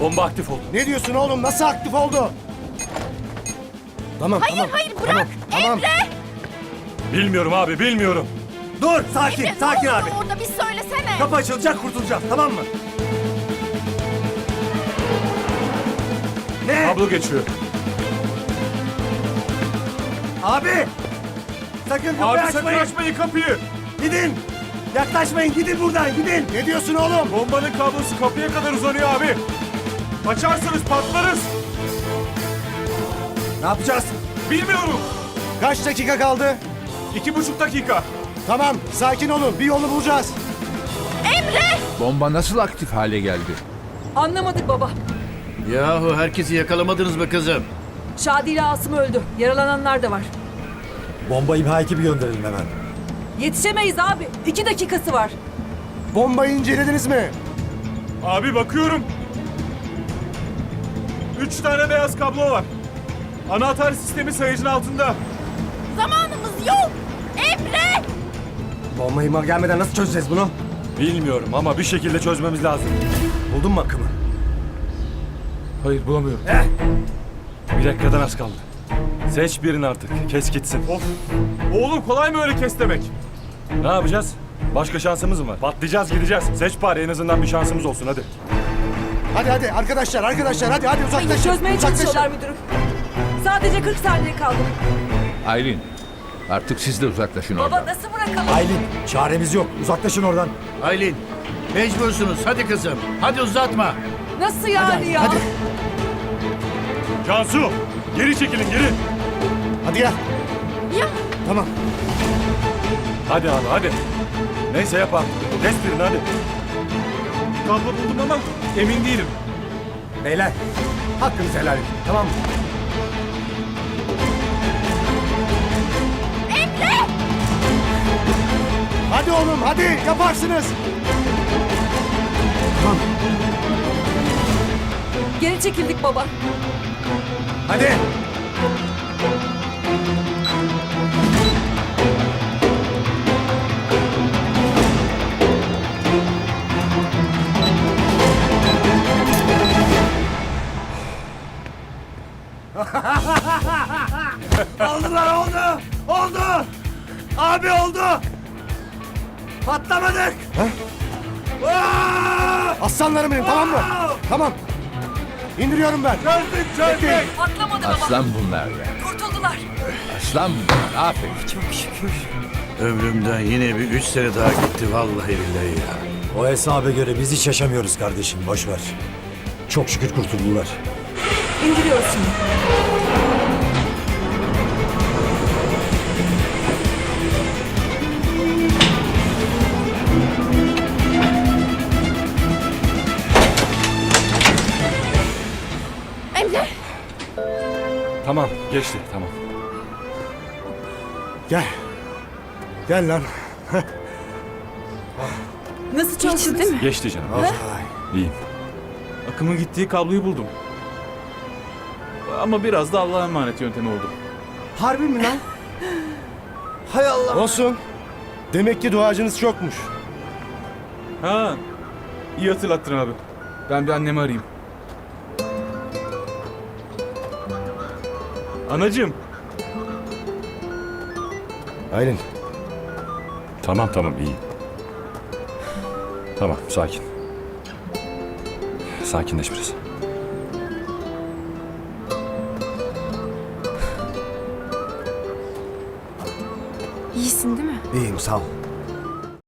Bomba aktif oldu. Ne diyorsun oğlum? Nasıl aktif oldu? Tamam, Hayır tamam. hayır bırak. Tamam. Emre. Bilmiyorum abi bilmiyorum. Dur sakin Emre, sakin ne oldu abi. Orada bir söylesene. Kapı açılacak kurtulacağız tamam mı? Ne? Kablo geçiyor. Abi! Sakın kapıyı Abi sakın açmayın. açmayın kapıyı. Gidin. Yaklaşmayın gidin buradan gidin. Ne diyorsun oğlum? Bombanın kablosu kapıya kadar uzanıyor abi. Açarsanız patlarız. Ne yapacağız? Bilmiyorum. Kaç dakika kaldı? İki buçuk dakika. Tamam, sakin olun. Bir yolu bulacağız. Bomba nasıl aktif hale geldi? Anlamadık baba. Yahu herkesi yakalamadınız mı kızım? Şadi ile Asım öldü. Yaralananlar da var. Bomba imha ekibi gönderelim hemen. Yetişemeyiz abi. İki dakikası var. Bombayı incelediniz mi? Abi bakıyorum. Üç tane beyaz kablo var. Anahtar sistemi sayıcının altında. Zamanımız yok. Emre. Bomba imha gelmeden nasıl çözeceğiz bunu? Bilmiyorum ama bir şekilde çözmemiz lazım. Buldun mu akımı? Hayır bulamıyorum. Bir dakikadan az kaldı. Seç birini artık. Kes gitsin. Of. Oğlum kolay mı öyle kes demek? Ne yapacağız? Başka şansımız mı var? Patlayacağız gideceğiz. Seç bari en azından bir şansımız olsun hadi. Hadi hadi arkadaşlar, arkadaşlar hadi hadi Hayır, uzaklaşın. çözmeye uzaklaşın. çalışıyorlar müdürüm. Sadece 40 saniye kaldı. Aylin, artık siz de uzaklaşın Baba oradan. nasıl bırakalım? Aylin çaremiz yok. Uzaklaşın oradan. Aylin, mecbursunuz. Hadi kızım. Hadi uzatma. Nasıl yani ya? hadi. Cansu! Geri çekilin geri. Hadi gel. Ya Tamam. Hadi abi hadi. Neyse yap artık. Kes birini hadi. Kablo buldum ama emin değilim. Beyler hakkınızı helal edin tamam mı? Hadi oğlum hadi yaparsınız. Geri çekildik baba. Hadi. Oldular oldu. Oldu. Abi oldu. Patlamadık. Aa! Aslanlarım benim tamam mı? Tamam. İndiriyorum ben. Çözdük çözdük. Patlamadı baba. Aslan bunlar ya. Kurtuldular. Aslan bunlar. Aferin. Ömrümden yine bir üç sene daha gitti vallahi billahi ya. O hesaba göre biz hiç yaşamıyoruz kardeşim. Boş ver. Çok şükür kurtuldular. İndiriyoruz Tamam geçti tamam. Gel. Gel lan. Nasıl çözdünüz? değil mi? Geçti canım. İyiyim. Akımın gittiği kabloyu buldum. Ama biraz da Allah'a emanet yöntemi oldu. Harbi mi lan? Hay Allah. Olsun. Demek ki duacınız çokmuş. Ha, iyi hatırlattın abi. Ben bir annemi arayayım. Anacığım, Aylin. Tamam tamam iyiyim. Tamam sakin. Sakinleş biraz. İyisin değil mi? İyiyim sağ ol.